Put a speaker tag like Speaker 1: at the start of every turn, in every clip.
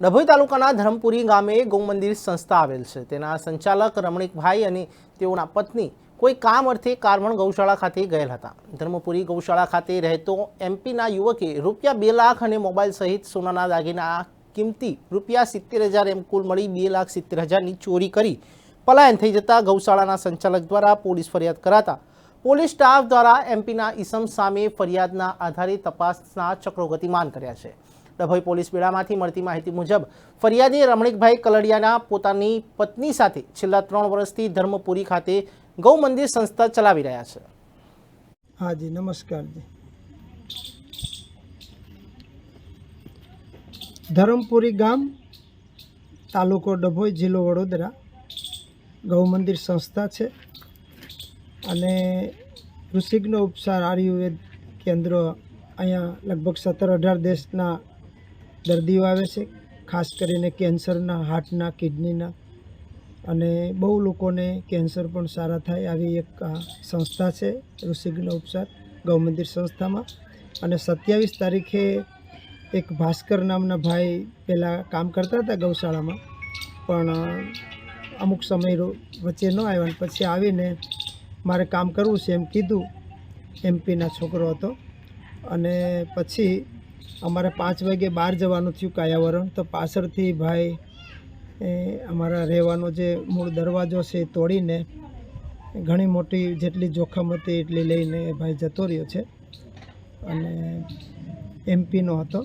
Speaker 1: ડભોઈ તાલુકાના ધરમપુરી ગામે ગૌ મંદિર સંસ્થા આવેલ છે. તેના સંચાલક રમણીકભાઈ અને તેઓના પત્ની કોઈ કામ અર્થે કારવણ ગૌશાળા ખાતે ગયેલ હતા. ધર્મપુરી ગૌશાળા ખાતે રહેતો એમપીના યુવકે રૂપિયા બે લાખ અને મોબાઈલ સહિત સોનાના દાગીના કિંમતી રૂપિયા સિત્તેર હજાર એમ કુલ મળી બે લાખ સિત્તેર હજારની ચોરી કરી પલાયન થઈ જતા ગૌશાળાના સંચાલક દ્વારા પોલીસ ફરિયાદ કરાતા પોલીસ સ્ટાફ દ્વારા એમપીના ઈસમ સામે ફરિયાદના આધારે તપાસના ચક્રો ગતિમાન કર્યા છે. ડભોઈ પોલીસ બેડામાંથી મળતી માહિતી મુજબ, ફરિયાદી રમણીકભાઈ કલડિયાના પોતાની પત્ની સાથે છેલ્લા ત્રણ વર્ષથી ધર્મપુરી ખાતે ગૌ મંદિર સંસ્થા ચલાવી રહ્યા છે.
Speaker 2: હા જી નમસ્કાર જી. ધરમપુરી ગામ, તાલુકો ડભોઈ જિલ્લો વડોદરા, ગૌ મંદિર સંસ્થા છે અને ઋષિકનો ઉપચાર આયુર્વેદ કેન્દ્ર અહીંયા લગભગ સત્તર અઢાર દેશના દર્દીઓ આવે છે, ખાસ કરીને કેન્સરના, હાર્ટના, કિડનીના. અને બહુ લોકોને કેન્સર પણ સારા થાય આવી એક સંસ્થા છે ઋષિગ્ન ઉપચાર ગૌ મંદિર સંસ્થામાં. અને સત્યાવીસ તારીખે એક ભાસ્કર નામના ભાઈ પહેલાં કામ કરતા હતા ગૌશાળામાં. પણ અમુક સમય વચ્ચે ન આવ્યા અને પછી આવીને મારે કામ કરવું છે એમ કીધું એમપીના છોકરો હતો. અને પછી અમારે પાંચ વાગે બહાર જવાનું થયું કાયાવરણ. તો પાછળથી ભાઈ અમારા રહેવાનો જે મૂળ દરવાજો છે એ તોડીને ઘણી મોટી જેટલી જોખમ હતી એટલી લઈને ભાઈ જતો રહ્યો છે અને એમપીનો હતો.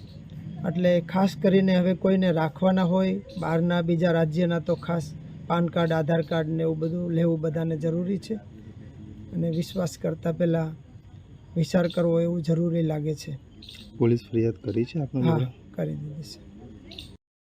Speaker 2: એટલે ખાસ કરીને હવે કોઈને રાખવાના હોય, બહારના બીજા રાજ્યના તો ખાસ પાન કાર્ડ, આધાર કાર્ડ ને એવું બધું લેવું બધાને જરૂરી છે. અને વિશ્વાસ કરતાં પહેલાં વિચાર કરવો એવું જરૂરી લાગે છે.
Speaker 3: પોલીસ ફરિયાદ કરી છે આપના
Speaker 2: હા કરી દીધી છે.